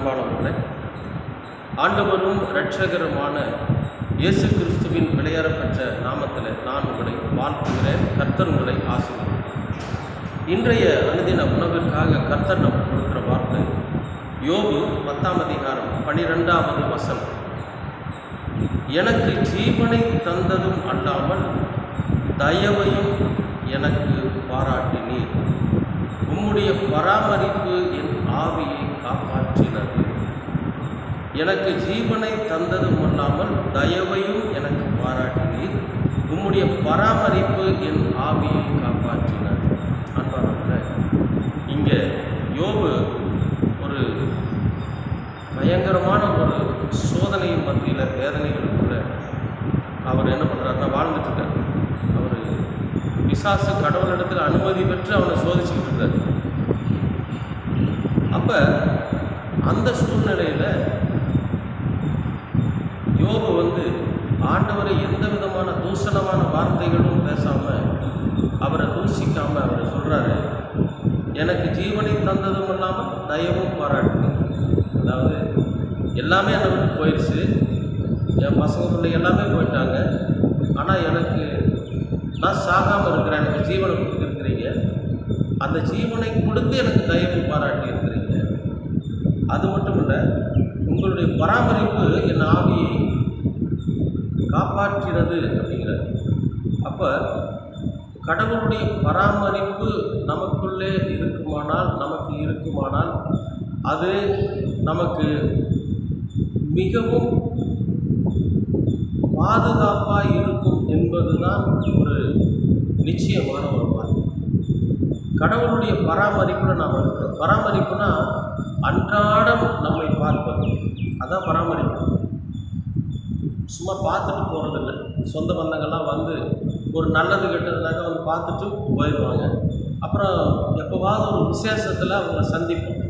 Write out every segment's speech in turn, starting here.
அன்பானவர்களே ஆண்டவரும் இரட்சகருமான இயேசு கிறிஸ்துவின் விளையாடப்பெற்ற நாமத்தில் நான் உங்களை வாழ்த்துகிறேன். கர்த்தர் உங்களை ஆசிரியர் இன்றைய அனுதின உணவிற்காக கர்த்தர் நம் கொடுக்கிற வார்த்தை யோபு பத்தாம் அதிகாரம் பனிரெண்டாவது வசனம். எனக்கு ஜீவனை தந்ததும் அல்லாமல் தயவையும் எனக்கு பாராட்டினீர். உம்முடைய பராமரிப்பு என் ஆவியை காப்பாற்றினது. எனக்கு ஜீவனை தந்ததும் அல்லாமல் தயவையும் எனக்கு பாராட்டினீர். உம்முடைய பராமரிப்பு என் ஆவியை காப்பாற்றினது. அன்பானவர்களே இங்கே யோபு ஒரு பயங்கரமான ஒரு சோதனையின் மத்தியில் வேதனைகளுக்குள்ள அவர் என்ன பண்ணுறாருன்னா வாழ்ந்துட்டு இருக்கார் அவர் பிசாசு கடவுளிடத்தில் அனுமதி பெற்று அவனை சோதிச்சுக்கிட்டு இருக்காரு. அப்போ அந்த சூழ்நிலையில் யோபு வந்து ஆண்டவரை எந்த விதமான தூஷணமான வார்த்தைகளும் பேசாமல் அவரை தூஷிக்காமல் அவர் சொல்கிறாரு எனக்கு ஜீவனை தந்ததும் இல்லாமல் தயவும் பாராட்டு. அதாவது எல்லாமே என்னை விட்டு போயிடுச்சு என் பசங்க பிள்ளை எல்லாமே போயிட்டாங்க. ஆனால் எனக்கு நான் சாகாமல் இருக்கிறேன் எனக்கு ஜீவனை கொடுத்துருக்குறீங்க. அந்த ஜீவனை கொடுத்து எனக்கு தயவு பாராட்டி இருக்கிறீங்க அது மட்டும் இல்லை உங்களுடைய பராமரிப்பு என் ஆவியை காப்பாற்றினது அப்படிங்கிறார். அப்போ கடவுளுடைய பராமரிப்பு நமக்குள்ளே இருக்குமானால் நமக்கு இருக்குமானால் அது நமக்கு மிகவும் பாதுகாப்பாக இருக்கும் என்பதுதான் ஒரு நிச்சயமான ஒரு பார்வை கடவுளுடைய பராமரிப்பில் நாம் இருக்கிறோம். பராமரிப்புனா அன்றாடம் நம்மை பார்ப்பது. அதான் பராமரிப்பு. சும்மா பார்த்துட்டு போகிறதில்ல சொந்த பந்தங்கள்லாம் வந்து ஒரு நல்லது கெட்டதுனாக்க வந்து பார்த்துட்டு போயிடுவாங்க. அப்புறம் எப்போவாவது ஒரு விசேஷத்தில் அவங்கள சந்திப்போம்.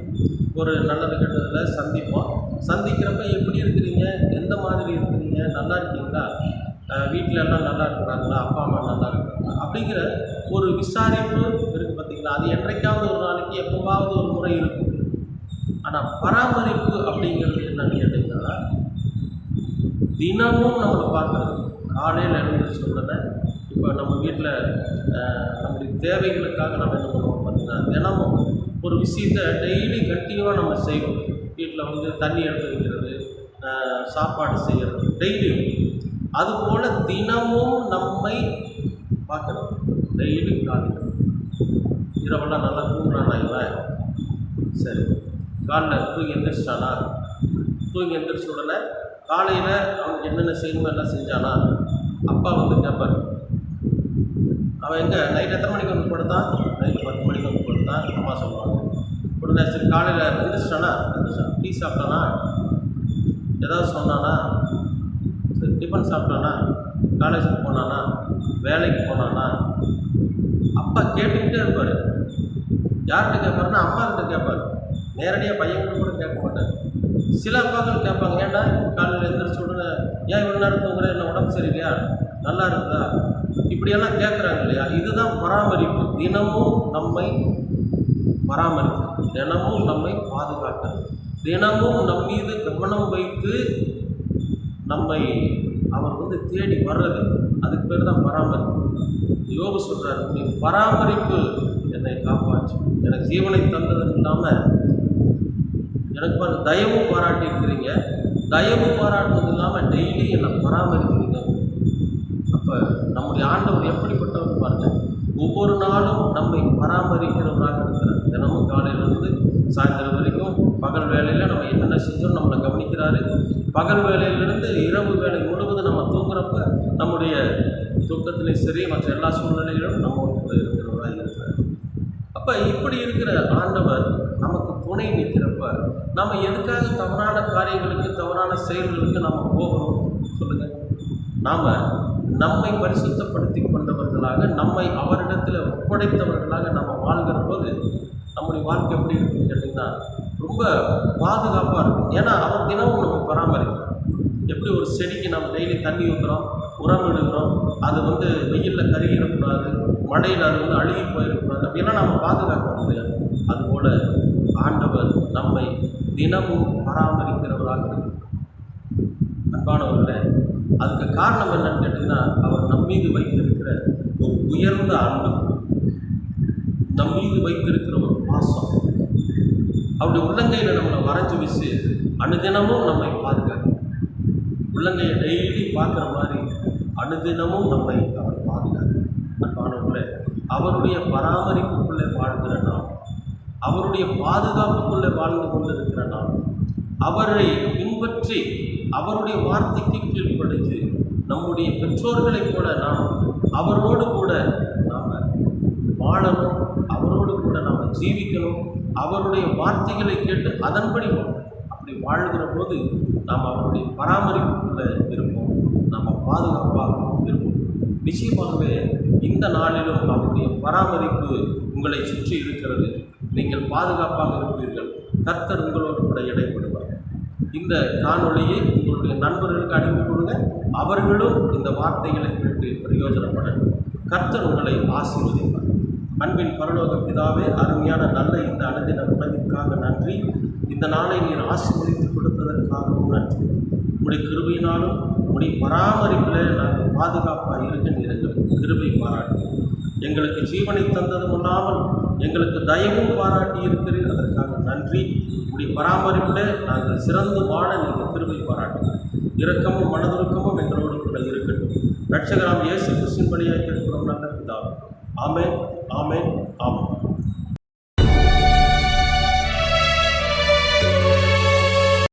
ஒரு நல்லது கெட்டதில் சந்திப்போம். சந்திக்கிறப்ப எப்படி இருக்கிறீங்க? எந்த மாதிரி இருக்கிறீங்க? நல்லா இருக்கீங்களா? வீட்டில் எல்லாம் நல்லா இருக்கிறாங்களா? அப்பா அம்மா நல்லா இருக்கிறாங்களா? அப்படிங்கிற ஒரு விசாரிப்பு இருக்குது பார்த்தீங்களா அது என்றைக்காவது ஒரு நாளைக்கு எப்போவாவது ஒரு முறை இருக்கும். ஆனால் பராமரிப்பு அப்படிங்கிறது என்னன்னு கேட்டிங்கன்னா தினமும் நம்மளை பார்க்குறது. காலையில் எழுந்திரிச்ச உடனே இப்போ நம்ம வீட்டில் நம்முடைய தேவைகளுக்காக நம்ம என்ன பண்ணுவோம் பார்த்தீங்கன்னா தினமும் ஒரு விஷயத்தை டெய்லி கண்டினியூவாக நம்ம செய்வோம். வீட்டில் வந்து தண்ணி எடுத்து வைக்கிறது சாப்பாடு செய்கிறது டெய்லியும் அதுபோல் தினமும் நம்மை பார்க்கணும் டெய்லி காலையில். இரவெல்லாம் நல்லா தூங்குறானா இவன் சரி. காலில் தூங்கி எந்திரிச்சிட்டானா? தூங்கி எந்திரிச்ச உடனே காலையில் அவனுக்கு என்னென்ன செய்யணுமோ எல்லாம் செஞ்சானா? அப்பா வந்து கேட்பார் அவன் எங்கே? நைட் எத்தனை மணிக்கு வந்து படுத்தான்? நைட்டு பத்து மணிக்கு வந்து படுத்தான் அம்மா சொல்லுவாங்க. உடனே சரி காலையில் எந்திரிச்சிட்டானா? டீ சாப்பிட்டானா? ஏதாவது சொன்னானா? சரி டிஃபன் சாப்பிட்டானா? காலேஜுக்கு போனானா? வேலைக்கு போனானா? அப்பா கேட்டுக்கிட்டே இருப்பார். யார்கிட்ட கேட்பாருன்னா அம்மா கிட்ட கேட்பாரு நேரடியாக பையன்கிட்ட கூட கேட்க மாட்டாங்க. சில அப்பாக்கள் கேட்பாங்க ஏன்டா காலையில் எழுந்திரிச்ச உடனே ஏன் இவ்வளோ நேரம் தூங்குற? என்ன உடம்பு சரியில்லையா? நல்லா இருக்குதா? இப்படியெல்லாம் கேட்குறாங்க இல்லையா? இதுதான் பராமரிப்பு. தினமும் நம்மை பராமரிப்பு தினமும் நம்மை பாதுகாக்க தினமும் நம் மீது கவனம் வைத்து நம்மை அவர் வந்து தேடி வர்றது. அதுக்கு பேர் தான் பராமரிப்பு. யோக சொல்கிறார் நீ பராமரிப்பு என்னை காப்பாற்று. எனக்கு ஜீவனை தந்தது இல்லாமல் எனக்கு பாருங்க தயவும் பாராட்டியிருக்கிறீங்க தயவு பாராட்டுவது இல்லாமல் டெய்லி என்னை பராமரிக்கிறீங்க. அப்போ நம்முடைய ஆண்டவர் எப்படிப்பட்டவர் பாருங்க. ஒவ்வொரு நாளும் நம்மை பராமரிக்கிறவராக இருக்கிறார். தினமும் காலையிலேருந்து சாயந்தரம் வரைக்கும் பகல் வேலையில் நம்ம என்னென்ன செஞ்சோம் நம்மளை கவனிக்கிறாரு. பகல் வேலையிலிருந்து இரவு வேலை முழுவதும் நம்ம தூங்குறப்ப நம்முடைய தூக்கத்திலையும் சரி மற்ற எல்லா சூழ்நிலையிலும் நம்ம இருக்கிறவராக இருக்கிறார். அப்போ இப்படி இருக்கிற ஆண்டவர் நமக்கு நிற்கிறப்ப நம்ம எதுக்காக தவறான காரியங்களுக்கு தவறான செயல்களுக்கு நம்ம போகணும்? சொல்லுங்கள் நாம் நம்மை பரிசுத்தப்படுத்தி கொண்டவர்களாக நம்மை அவரிடத்தில் ஒப்படைத்தவர்களாக நம்ம வாழ்கிற போது நம்முடைய வாழ்க்கை எப்படி இருக்குன்னு கேட்டிங்கன்னா ரொம்ப பாதுகாப்பாக இருக்கும். ஏன்னா அவர் தினமும் நம்ம பராமரிக்கிறோம் எப்படி ஒரு செடிக்கு நம்ம டெய்லி தண்ணி ஊற்றுறோம் உரம் எடுக்கிறோம் அது வந்து வெயிலில் கருகிடக்கூடாது மழையில் அது வந்து அழுகி போயிடக்கூடாது அப்படின்னா நம்ம பாதுகாக்க முடியாது. அதுபோல் ஆண்டவர் நம்மை தினமும் பராமரிக்கிறவராக இருக்கிறார். அன்பானவர்களே அதுக்கு காரணம் என்னன்னு கேட்டிங்கன்னா அவர் நம்மீது வைத்திருக்கிற ஒரு உயர்ந்த அன்பு நம்மீது வைத்திருக்கிற ஒரு பாசம். அவருடைய உள்ளங்கையில் நம்மளை வரைஞ்சி வச்சு அனுதினமும் நம்மை பாதுகாக்கும் உள்ளங்கையை டெய்லி பார்க்குற மாதிரி அனுதினமும் நம்மை அவர் பாதுகாக்கும் அன்பானவர்களே அவருடைய பராமரிப்புக்குள்ளே வாழ்கிற நாம் அவருடைய பாதுகாப்புக்குள்ளே வாழ்ந்து கொண்டிருக்கிற நாம் அவரை பின்பற்றி அவருடைய வார்த்தைக்கு கீழ்ப்படுத்தி நம்முடைய பெற்றோர்களைப் போல நாம் அவரோடு கூட நாம் வாழணும் அவரோடு கூட நாம் ஜீவிக்கணும் அவருடைய வார்த்தைகளை கேட்டு அதன்படி அப்படி வாழ்கிற போது நாம் அவருடைய பராமரிப்புக்குள்ளே இருப்போம் நம்ம பாதுகாப்பாகவும் இருப்போம். நிச்சயமாகவே இந்த நாளிலும் அவருடைய பராமரிப்பு உங்களை சுற்றி இருக்கிறது. நீங்கள் பாதுகாப்பாக இருப்பீர்கள். கர்த்தர் உங்களோடு கூட இடைப்படுவார். இந்த காணொலியை உங்களுடைய நண்பர்களுக்கு அனுப்பி கொடுங்க. அவர்களும் இந்த வார்த்தைகளை கேட்டு பிரயோஜனப்பட கர்த்தர் உங்களை ஆசீர்வதிப்பார். அன்பின் பரலோக பிதாவே அருமையான நல்ல இந்த அனுதின உணவிற்காக நன்றி. இந்த நாளை நீர் ஆசீர்வதித்து கொடுத்ததற்காகவும் நன்றி. உடைய கிருபையினாலும் உடைய பராமரிப்பில் நாங்கள் பாதுகாப்பாக இருக்க கிருபை பாராட்டு எங்களுக்கு ஜீவனை தந்ததும் இல்லாமல் எங்களுக்கு தயவும் பாராட்டி இருக்கிறீர். அதற்காக நன்றி. உடைய பராமரிப்பில் நாங்கள் சிறந்து வாழ நீங்கள் கிருபை பாராட்டு இரக்கமும் மனதுருக்கமும் எங்களோடு கூட இருக்கட்டும். ரட்சகராம் இயேசு கிறிஸ்தின் வழியாக இருக்கிறோம் நல்ல பிதாவே. ஆமென் ஆமென் ஆமென்.